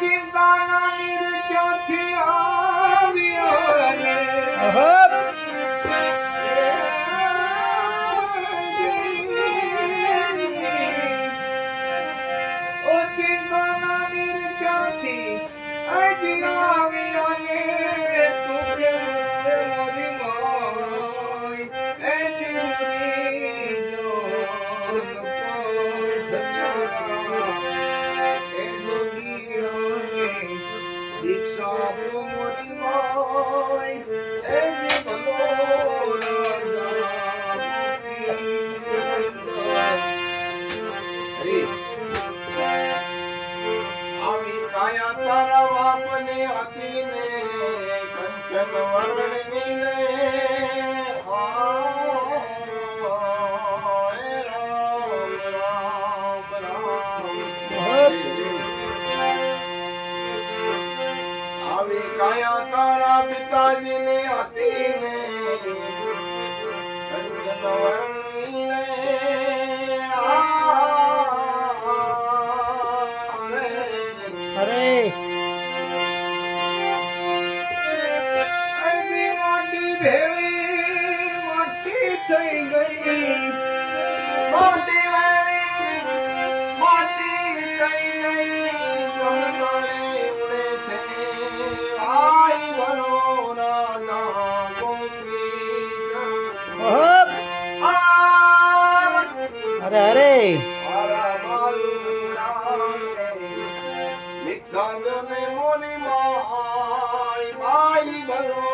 ਚਿੰਤਾ ਨਾ ਨਿਰ ਚੌਥਿਆ ਵੀ ਹੋਲੇ દીક્ષા આપો મોરી મોય. એ હરી. આવી કાયા તારા બાપને હતી ને કંચન વર્ણની ને હાય આવી કાયા તારા પિતાજીને હતી ને અરે. મારા બાલુડાને નિક્ષાદને મોની માય માય બનો